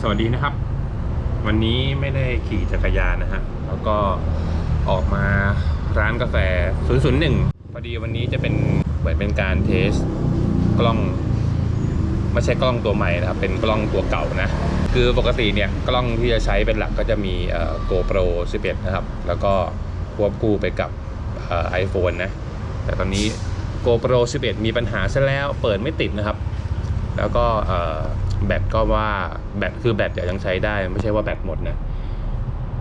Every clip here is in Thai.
สวัสดีนะครับ วันนี้ไม่ได้ขี่จักรยานนะฮะแล้วก็ออกมาร้านกาแฟ 001 พอดีวันนี้จะเป็นเหมือนเป็นการเทสกล้อง ไม่ใช่กล้องตัวใหม่นะครับ เป็นกล้องตัวเก่านะ คือปกติเนี่ยกล้องที่จะใช้เป็นหลักก็จะมีเอ่อ GoPro 11 นะครับ แล้วก็ควบคู่ไปกับไอโฟนนะ แต่ตอนนี้ GoPro 11 มีปัญหาซะแล้วเปิดไม่ติดนะครับ แล้วก็เอ่อ แบตก็ว่าแบตคือแบตยังใช้ได้ ไม่ใช่ว่าแบตหมดนะ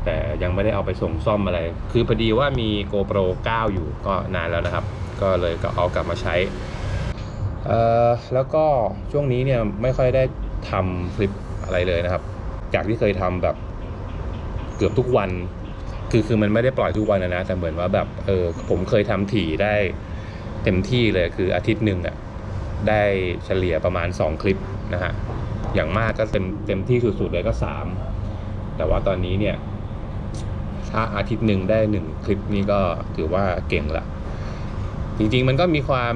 แต่ยังไม่ได้เอาไปส่งซ่อมอะไร คือพอดีว่ามี GoPro 9 อยู่ก็นานแล้วนะครับ ก็เลยก็เอากลับมาใช้เอ่อแล้วก็ช่วงนี้เนี่ยไม่ค่อยได้ทำคลิปอะไรเลยนะครับ จากที่เคยทำแบบเกือบทุกวัน คือคือมันไม่ได้ปล่อยทุกวันนะนะแต่เหมือนว่าแบบเออผมเคยทำถี่ได้เต็มที่เลยคืออาทิตย์หนึ่งอะได้เฉลี่ยประมาณ 2 คลิปนะฮะ อย่างมากก็เต็มเต็มที่สุดๆเลยก็3แต่ว่าตอนนี้เนี่ยถ้าอาทิตย์หนึ่งได้หนึ่งคลิปนี่ก็ถือว่าเก่งละจริงๆมันก็มีความ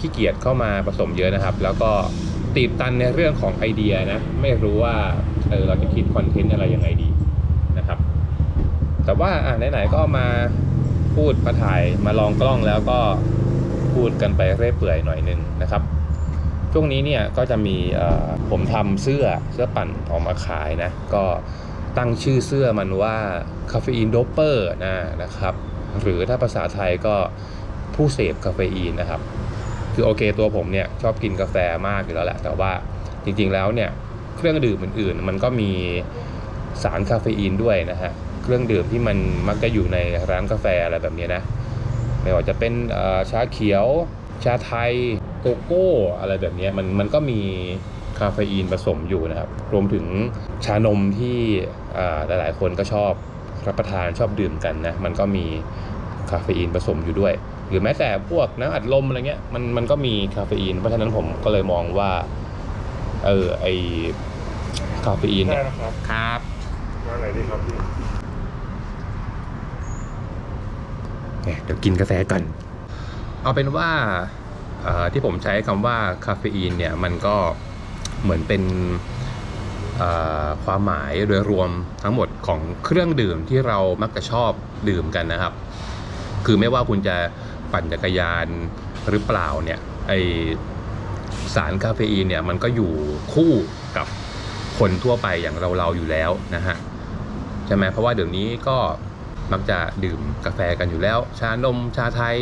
ขี้เกียจเข้ามาผสมเยอะนะครับ แล้วก็ตีบตันในเรื่องของไอเดียนะ ไม่รู้ว่าเออเราจะคิดคอนเทนต์อะไรยังไงดีนะครับ แต่ว่าอะไหนๆก็มาพูดมาถ่ายมาลองกล้องแล้วก็พูดกันไปเรื่อยเปื่อยหน่อยหนึงนะครับ ช่วงนี้เนี่ยก็จะมีผมทำเสื้อเสื้อปั่นออกมาขายนะ ก็ตั้งชื่อเสื้อมันว่าคาเฟอีนโดเปอร์นะนะครับ หรือถ้าภาษาไทยก็ผู้เสพคาเฟอีนนะครับ คือโอเคตัวผมเนี่ยชอบกินกาแฟมากอยู่แล้วแหละ แต่ว่าจริงๆแล้วเนี่ยเครื่องดื่มอื่นๆ มันก็มีสารคาเฟอีนด้วยนะฮะเครื่องดื่มที่มันมักจะอยู่ในร้านกาแฟอะไรแบบนี้นะ ไม่ว่าจะเป็นชาเขียว ชาไทย โกโก้อะไรแบบเนี้ยมันมันก็มีคาเฟอีนผสมอยู่นะครับ รวมถึงชานมที่อ่าหลายๆ คนก็ชอบรับประทานชอบดื่มกันนะ มันก็มีคาเฟอีนผสมอยู่ด้วย หรือแม้แต่พวกน้ำอัดลมอะไรเงี้ยมันมันก็มีคาเฟอีน เพราะฉะนั้นผมก็เลยมองว่า เออไอคาเฟอีนได้เนี่ยนะครับครับร้านไหนดีครับพี่เนี่ยเดี๋ยวกินกาแฟก่อนเอาเป็นว่าเอ่อ ที่ผมใช้คำว่าคาเฟอีนเนี่ยมันก็เหมือนเป็นความหมายโดยรวมทั้งหมดของเครื่องดื่มที่เรามักจะชอบดื่มกันนะครับ คือไม่ว่าคุณจะปั่นจักรยานหรือเปล่าเนี่ยไอสารคาเฟอีนเนี่ยมันก็อยู่คู่กับคนทั่วไปอย่างเราๆอยู่แล้วนะฮะใช่ไหมเพราะว่าเดี๋ยวนี้ก็มักจะดื่มกาแฟกันอยู่แล้ว ชานมชาไทย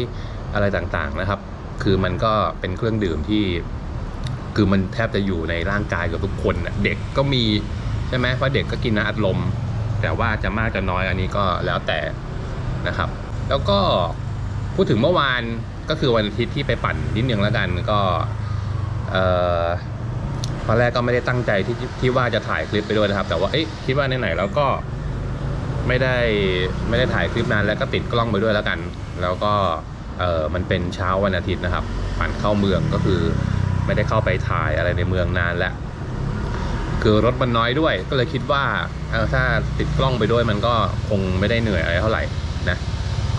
อะไรต่างๆนะครับ คือมันก็เป็นเครื่องดื่มที่ คือมันแทบจะอยู่ในร่างกายกับทุกคนน่ะเด็กก็มีใช่ไหมเพราะเด็กก็กินน้ำอัดลม แต่ว่าจะมากจะน้อยอันนี้ก็แล้วแต่นะครับ แล้วก็พูดถึงเมื่อวานก็คือวันอาทิตย์ที่ไปปั่นนิดนึงแล้วกันก็เอ่อตอนแรกก็ไม่ได้ตั้งใจที่ที่ว่าจะถ่ายคลิปไปด้วยนะครับ แต่ว่าเอ๊ะคิดว่าไหนๆแล้วก็ไม่ได้ไม่ได้ถ่ายคลิปนานแล้วก็ติดกล้องไปด้วยแล้วกัน แล้วก็ เออมันเป็นเช้าวันอาทิตย์นะครับปั่นเข้าเมืองก็คือไม่ได้เข้าไปถ่ายอะไรในเมืองนานแล้ว คือรถมันน้อยด้วย ก็เลยคิดว่าถ้าติดกล้องไปด้วยมันก็คงไม่ได้เหนื่อยอะไรเท่าไหร่นะ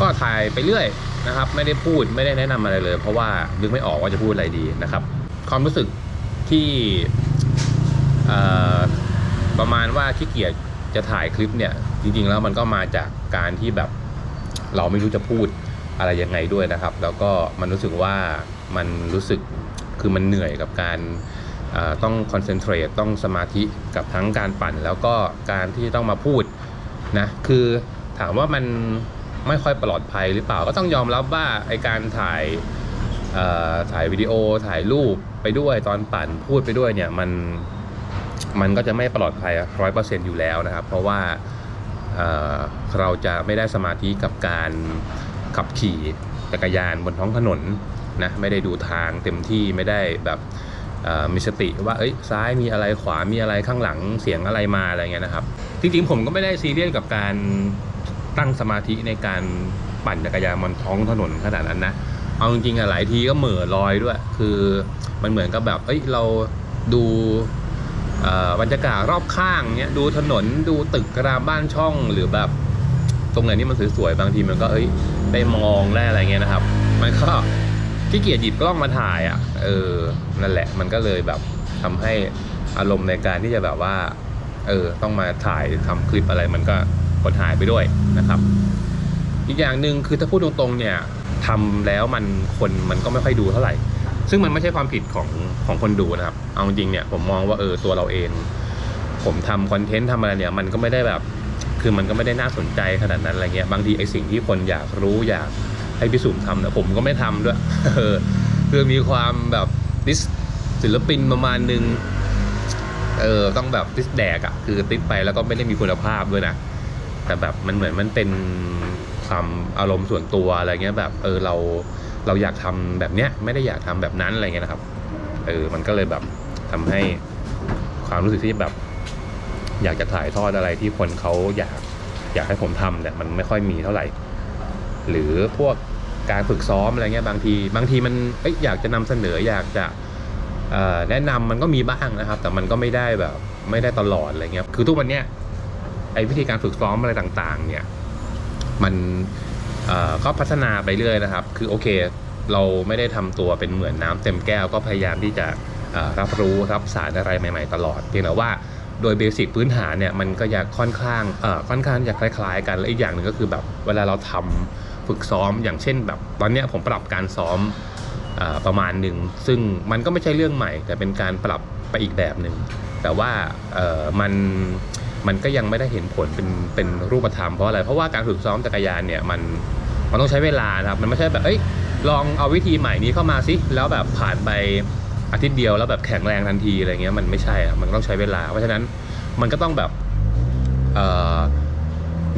ก็ถ่ายไปเรื่อยนะครับ ไม่ได้พูดไม่ได้แนะนำอะไรเลย เพราะว่านึกไม่ออกว่าจะพูดอะไรดีนะครับ ความรู้สึกที่ประมาณว่าขี้เกียจจะถ่ายคลิปเนี่ย จริงๆแล้วมันก็มาจากการที่แบบเราไม่รู้จะพูด อะไรยังไงด้วยนะครับ แล้วก็มันรู้สึกว่ามันรู้สึกคือมันเหนื่อยกับการต้องคอนเซนเทรตต้องสมาธิกับทั้งการปั่น แล้วก็การที่ต้องมาพูดนะคือถามว่ามันไม่ค่อยปลอดภัยหรือเปล่าก็ต้องยอมรับว่าไอการถ่ายถ่ายวิดีโอถ่ายรูปไปด้วยตอนปั่นพูดไปด้วยเนี่ยมันมันก็จะไม่ปลอดภัยร้อยเปอร์เซ็นต์อยู่แล้วนะครับ เพราะว่าเเราจะไม่ได้สมาธิกับการ ขับขี่จักรยานบนท้องถนนนะไม่ได้ดูทางเต็มที่ไม่ได้แบบมีสติว่าเอ้ยซ้ายมีอะไรขวามีอะไรข้างหลังเสียงอะไรมาอะไรเงี้ยนะครับ จริงๆผมก็ไม่ได้ซีเรียสกับการตั้งสมาธิในการปั่นจักรยานบนท้องถนนขนาดนั้นนะเอาจริงๆอะหลายทีก็เหม่อลอยด้วย คือมันเหมือนกับแบบเอ้ยเราดูบรรยากาศรอบข้างเนี้ยดูถนนดูตึกรามบ้านช่องหรือแบบ ตรงไหนที่มันสวยๆบางทีมันก็เอ้ยได้มองได้อะไรเงี้ยนะครับ มันก็ขี้เกียจหยิบกล้องมาถ่ายอะเออนั่นแหละมันก็เลยแบบทำให้อารมณ์ในการที่จะแบบว่า เออ ต้องมาถ่ายทำคลิปอะไรมันก็กดหายไปด้วยนะครับ อีกอย่างหนึ่งคือถ้าพูดตรงๆเนี่ยทำแล้วมันคนมันก็ไม่ค่อยดูเท่าไหร่ ซึ่งมันไม่ใช่ความผิดของของคนดูนะครับ เอาจริงเนี่ยผมมองว่าเออตัวเราเอง ผมทำคอนเทนต์ทำอะไรเนี่ย มันก็ไม่ได้แบบ คือมันก็ไม่ได้น่าสนใจขนาดนั้นอะไรเงี้ยบางทีไอสิ่งที่คนอยากรู้อยากให้พิสูจน์ทำเนี่ยผมก็ไม่ทำด้วยเออคือมีความแบบดิสศิลปินประมาณนึงเออต้องแบบติดแดกอะคือติดไปแล้วก็ไม่ได้มีคุณภาพด้วยนะแต่แบบมันเหมือนมันเป็นความอารมณ์ส่วนตัวอะไรเงี้ยแบบเออเราเราอยากทำแบบเนี้ยไม่ได้อยากทำแบบนั้นอะไรเงี้ยนะครับเออมันก็เลยแบบทำให้ความรู้สึกที่แบบ อยากจะถ่ายทอดอะไรที่คนเขาอยากอยากให้ผมทำเนี่ยมันไม่ค่อยมีเท่าไหร่ หรือพวกการฝึกซ้อมอะไรเงี้ยบางที บางทีมันเอ้ยอยากจะนำเสนออยากจะแนะนำมันก็มีบ้างนะครับ แต่มันก็ไม่ได้แบบไม่ได้ตลอดอะไรเงี้ยคือทุกวันเนี้ยไอ้วิธีการฝึกซ้อมอะไรต่างๆ เนี่ยมันก็พัฒนาไปเรื่อยนะครับ คือโอเค เราไม่ได้ทำตัวเป็นเหมือนน้ำเต็มแก้ว ก็พยายามที่จะรับรู้รับสารอะไรใหม่ ๆ ตลอด เพียงแต่ว่า โดยเบสิกพื้นฐานเนี่ยมันก็อยากค่อนข้างเอ่อค่อนข้างจะคล้ายๆ กันและอีกอย่างหนึ่งก็คือแบบเวลาเราทำฝึกซ้อมอย่างเช่นแบบตอนเนี้ยผมปรับการซ้อมอประมาณหนึ่งซึ่งมันก็ไม่ใช่เรื่องใหม่ แต่เป็นการปรับไปอีกแบบหนึ่งแต่ว่ามันมันก็ยังไม่ได้เห็นผลเป็นเป็นรูปธรรมเพราะอะไร เพราะว่าการฝึกซ้อมจักรยานเนี่ยมันมันต้องใช้เวลานะครับมันไม่ใช่แบบเอ้ยลองเอาวิธีใหม่นี้เข้ามาสิแล้วแบบผ่านไป อาทิตย์เดียวแล้วแบบแข็งแรงทันทีอะไรเงี้ยมันไม่ใช่อะมันต้องใช้เวลา เพราะฉะนั้นมันก็ต้องแบบ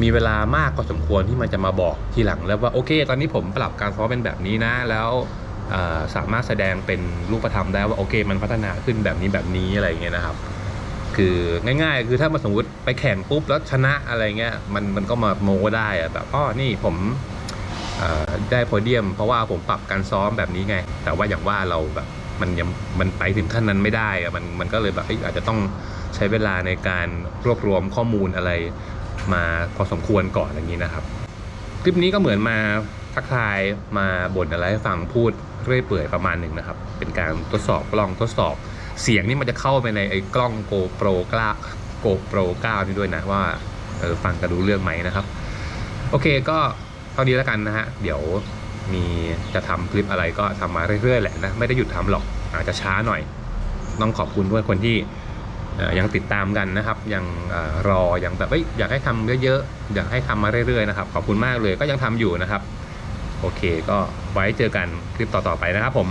มีเวลามากพอสมควรที่มันจะมาบอกทีหลังแล้วว่าโอเค ตอนนี้ผมปรับการซ้อมเป็นแบบนี้นะ แล้วสามารถแสดงเป็นรูปธรรมได้ว่าโอเค มันพัฒนาขึ้นแบบนี้แบบนี้อะไรเงี้ยนะครับ คือง่ายๆ คือถ้ามาสมมติไปแข่งปุ๊บแล้วชนะอะไรเงี้ยมันมันก็มาโม้ได้อะแบบอ๋อนี่ผมได้โพเดียม เพราะว่าผมปรับการซ้อมแบบนี้ไง แต่ว่าอย่างว่าเราแบบ มันยังมันไปถึงขั้นนั้นไม่ได้อะมันมันก็เลยแบบเอ้ยอาจจะต้องใช้เวลาในการรวบรวมข้อมูลอะไรมาพอสมควรก่อนอย่างนี้นะครับ คลิปนี้ก็เหมือนมาทักทายมาบ่นอะไรให้ฟังพูดเรื่อยเปื่อยประมาณหนึ่งนะครับ เป็นการทดสอบกล้องทดสอบ เสียงนี่มันจะเข้าไปในไอ้กล้อง GoPro กล้า GoPro 9นี่ด้วยนะว่าเออฟังกันรู้เรื่องไหมนะครับ โอเคก็เท่านี้แล้วกันนะฮะ เดี๋ยว มีจะทำคลิปอะไรก็ทำมาเรื่อยๆแหละนะไม่ได้หยุดทำหรอกอาจจะช้าหน่อย ต้องขอบคุณด้วยคนที่ยังติดตามกันนะครับ ยังอรอยังแบบอยอยากให้ทำเยอะๆอยากให้ทำมาเรื่อยๆนะครับ ขอบคุณมากเลยก็ยังทำอยู่นะครับ โอเค ก็ไว้เจอกันคลิปต่อๆไปนะครับผม